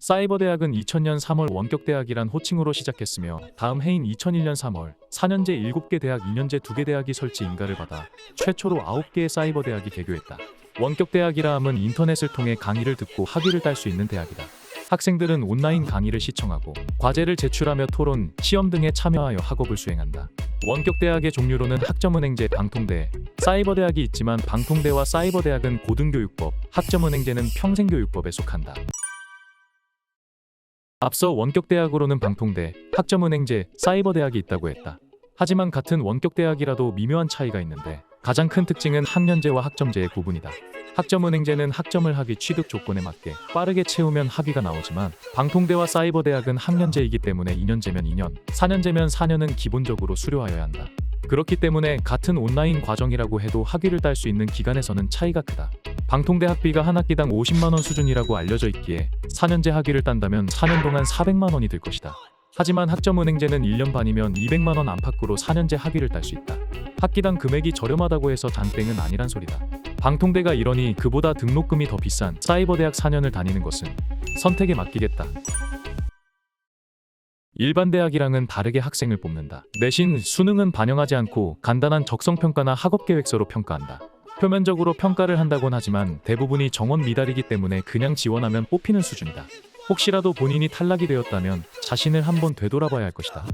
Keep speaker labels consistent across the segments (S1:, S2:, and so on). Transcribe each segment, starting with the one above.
S1: 사이버대학은 2000년 3월 원격대학이란 호칭으로 시작했으며 다음 해인 2001년 3월 4년제 7개 대학 2년제 2개 대학이 설치 인가를 받아 최초로 9개의 사이버대학이 개교했다. 원격대학이라 함은 인터넷을 통해 강의를 듣고 학위를 딸 수 있는 대학이다. 학생들은 온라인 강의를 시청하고 과제를 제출하며 토론, 시험 등에 참여하여 학업을 수행한다. 원격대학의 종류로는 학점은행제, 방통대, 사이버대학이 있지만 방통대와 사이버대학은 고등교육법, 학점은행제는 평생교육법에 속한다. 앞서 원격대학으로는 방통대, 학점은행제, 사이버대학이 있다고 했다. 하지만 같은 원격대학이라도 미묘한 차이가 있는데 가장 큰 특징은 학년제와 학점제의 구분이다. 학점은행제는 학점을 학위 취득 조건에 맞게 빠르게 채우면 학위가 나오지만 방통대와 사이버대학은 학년제이기 때문에 2년제면 2년, 4년제면 4년은 기본적으로 수료하여야 한다. 그렇기 때문에 같은 온라인 과정이라고 해도 학위를 딸 수 있는 기간에서는 차이가 크다. 방통대 학비가 한 학기당 50만 원 수준이라고 알려져 있기에 4년제 학위를 딴다면 4년 동안 400만 원이 들 것이다. 하지만 학점은행제는 1년 반이면 200만 원 안팎으로 4년제 학위를 딸 수 있다. 학기당 금액이 저렴하다고 해서 장땡은 아니란 소리다. 방통대가 이러니 그보다 등록금이 더 비싼 사이버대학 4년을 다니는 것은 선택에 맡기겠다. 일반 대학이랑은 다르게 학생을 뽑는다. 내신 수능은 반영하지 않고 간단한 적성 평가나 학업 계획서로 평가한다. 표면적으로 평가를 한다곤 하지만 대부분이 정원 미달이기 때문에 그냥 지원하면 뽑히는 수준이다. 혹시라도 본인이 탈락이 되었다면 자신을 한번 되돌아봐야 할 것이다.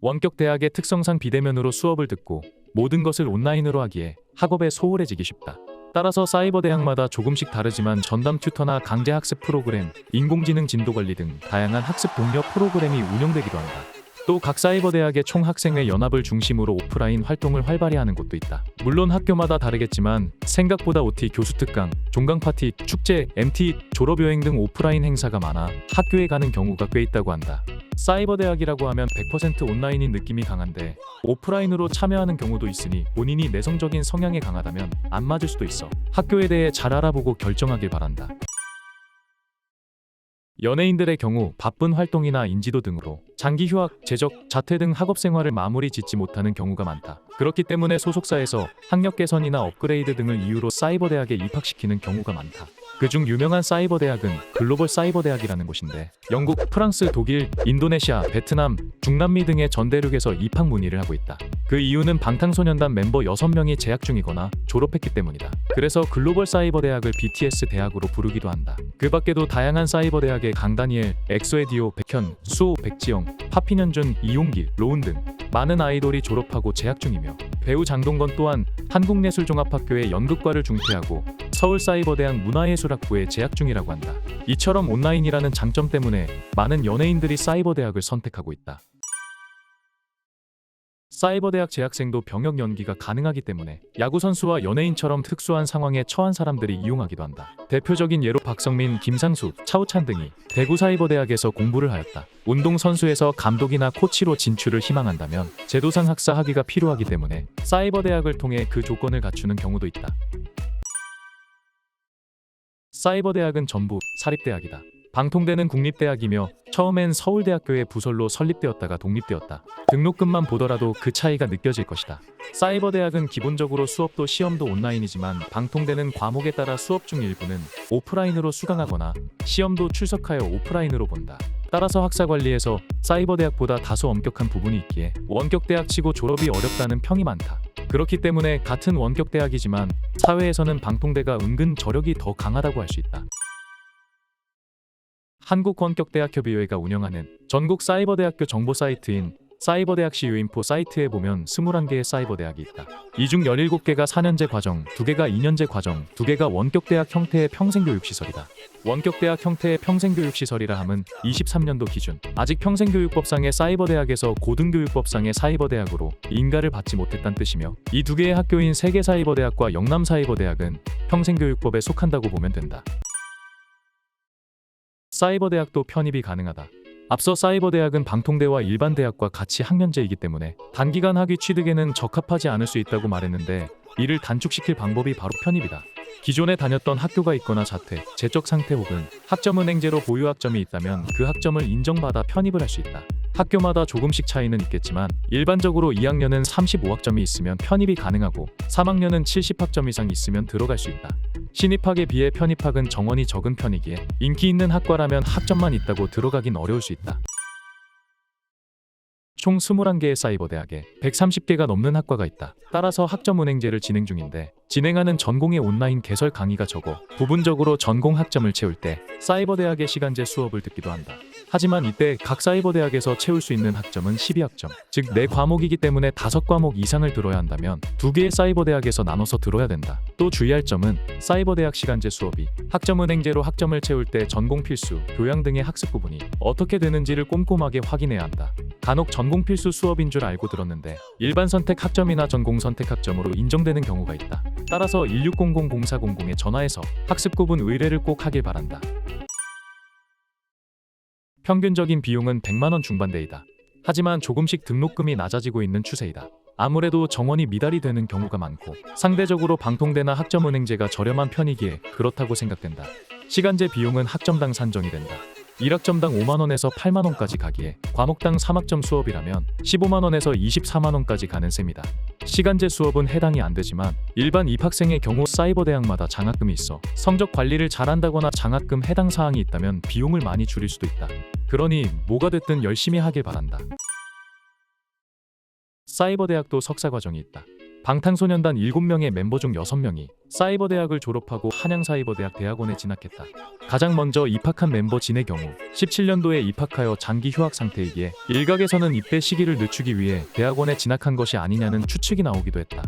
S1: 원격 대학의 특성상 비대면으로 수업을 듣고 모든 것을 온라인으로 하기에 학업에 소홀해지기 쉽다. 따라서 사이버 대학마다 조금씩 다르지만 전담 튜터나 강제 학습 프로그램, 인공지능 진도 관리 등 다양한 학습 독려 프로그램이 운영되기도 한다. 또 각 사이버 대학의 총 학생회 연합을 중심으로 오프라인 활동을 활발히 하는 곳도 있다. 물론 학교마다 다르겠지만 생각보다 OT 교수 특강, 종강 파티, 축제, MT, 졸업 여행 등 오프라인 행사가 많아 학교에 가는 경우가 꽤 있다고 한다. 사이버 대학이라고 하면 100% 온라인인 느낌이 강한데 오프라인으로 참여하는 경우도 있으니 본인이 내성적인 성향에 강하다면 안 맞을 수도 있어. 학교에 대해 잘 알아보고 결정하길 바란다. 연예인들의 경우 바쁜 활동이나 인지도 등으로 장기 휴학, 재적, 자퇴 등 학업 생활을 마무리 짓지 못하는 경우가 많다. 그렇기 때문에 소속사에서 학력 개선이나 업그레이드 등을 이유로 사이버 대학에 입학시키는 경우가 많다. 그중 유명한 사이버 대학은 글로벌 사이버 대학이라는 곳인데 영국, 프랑스, 독일, 인도네시아, 베트남, 중남미 등의 전 대륙에서 입학 문의를 하고 있다. 그 이유는 방탄소년단 멤버 6명이 재학 중이거나 졸업했기 때문이다. 그래서 글로벌 사이버 대학을 BTS 대학으로 부르기도 한다. 그 밖에도 다양한 사이버 대학의 강다니엘, 엑소에디오, 백현, 수호, 백지영, 파피년준, 이용길, 로운 등 많은 아이돌이 졸업하고 재학 중이며 배우 장동건 또한 한국예술종합학교의 연극과를 중퇴하고 서울사이버대학 문화예술학부에 재학 중이라고 한다. 이처럼 온라인이라는 장점 때문에 많은 연예인들이 사이버대학을 선택하고 있다. 사이버대학 재학생도 병역 연기가 가능하기 때문에 야구 선수와 연예인처럼 특수한 상황에 처한 사람들이 이용하기도 한다. 대표적인 예로 박성민, 김상수, 차우찬 등이 대구 사이버대학에서 공부를 하였다. 운동 선수에서 감독이나 코치로 진출을 희망한다면 제도상 학사 학위가 필요하기 때문에 사이버대학을 통해 그 조건을 갖추는 경우도 있다. 사이버대학은 전부 사립대학이다. 방통대는 국립대학이며 처음엔 서울대학교의 부설로 설립되었다가 독립되었다. 등록금만 보더라도 그 차이가 느껴질 것이다. 사이버 대학은 기본적으로 수업도 시험도 온라인이지만 방통대는 과목에 따라 수업 중 일부는 오프라인으로 수강하거나 시험도 출석하여 오프라인으로 본다. 따라서 학사 관리에서 사이버 대학보다 다소 엄격한 부분이 있기에 원격 대학치고 졸업이 어렵다는 평이 많다. 그렇기 때문에 같은 원격 대학이지만 사회에서는 방통대가 은근 저력이 더 강하다고 할 수 있다. 한국원격대학협의회가 운영하는 전국 사이버대학교 정보 사이트인 사이버대학시 유인포 사이트에 보면 21개의 사이버대학이 있다. 이 중 17개가 4년제 과정, 2개가 2년제 과정, 2개가 원격대학 형태의 평생교육시설이다. 원격대학 형태의 평생교육시설이라 함은 23년도 기준 아직 평생교육법상의 사이버대학에서 고등교육법상의 사이버대학으로 인가를 받지 못했다는 뜻이며 이 두 개의 학교인 세계사이버대학과 영남사이버대학은 평생교육법에 속한다고 보면 된다. 사이버 대학도 편입이 가능하다. 앞서 사이버 대학은 방통대와 일반 대학과 같이 학년제이기 때문에 단기간 학위 취득에는 적합하지 않을 수 있다고 말했는데 이를 단축시킬 방법이 바로 편입이다. 기존에 다녔던 학교가 있거나 자퇴, 재적 상태 혹은 학점은행제로 보유 학점이 있다면 그 학점을 인정받아 편입을 할 수 있다. 학교마다 조금씩 차이는 있겠지만 일반적으로 2학년은 35학점이 있으면 편입이 가능하고 3학년은 70학점 이상 있으면 들어갈 수 있다. 신입학에 비해 편입학은 정원이 적은 편이기에 인기 있는 학과라면 학점만 있다고 들어가긴 어려울 수 있다. 총 21개의 사이버 대학에 130개가 넘는 학과가 있다. 따라서 학점 운행제를 진행 중인데 진행하는 전공의 온라인 개설 강의가 적어 부분적으로 전공 학점을 채울 때 사이버 대학의 시간제 수업을 듣기도 한다. 하지만 이때 각 사이버 대학에서 채울 수 있는 학점은 12학점, 즉 4과목이기 때문에 5과목 이상을 들어야 한다면 2개의 사이버 대학에서 나눠서 들어야 된다. 또 주의할 점은 사이버 대학 시간제 수업이 학점 은행제로 학점을 채울 때 전공 필수, 교양 등의 학습 부분이 어떻게 되는지를 꼼꼼하게 확인해야 한다. 간혹 전공 필수 수업인 줄 알고 들었는데 일반 선택 학점이나 전공 선택 학점으로 인정되는 경우가 있다. 따라서 1600-0400에 전화해서 학습 구분 의뢰를 꼭 하길 바란다. 평균적인 비용은 100만 원 중반대이다. 하지만 조금씩 등록금이 낮아지고 있는 추세이다. 아무래도 정원이 미달이 되는 경우가 많고 상대적으로 방통대나 학점은행제가 저렴한 편이기에 그렇다고 생각된다. 시간제 비용은 학점당 산정이 된다. 1학점당 5만 원에서 8만 원까지 가기에 과목당 3학점 수업이라면 15만 원에서 24만 원까지 가는 셈이다. 시간제 수업은 해당이 안 되지만 일반 입학생의 경우 사이버 대학마다 장학금이 있어 성적 관리를 잘한다거나 장학금 해당 사항이 있다면 비용을 많이 줄일 수도 있다. 그러니 뭐가 됐든 열심히 하길 바란다. 사이버 대학도 석사 과정이 있다. 방탄소년단 7명의 멤버 중 6명이 사이버 대학을 졸업하고 한양사이버대학 대학원에 진학했다. 가장 먼저 입학한 멤버 진의 경우 17년도에 입학하여 장기 휴학 상태이기에 일각에서는 입대 시기를 늦추기 위해 대학원에 진학한 것이 아니냐는 추측이 나오기도 했다.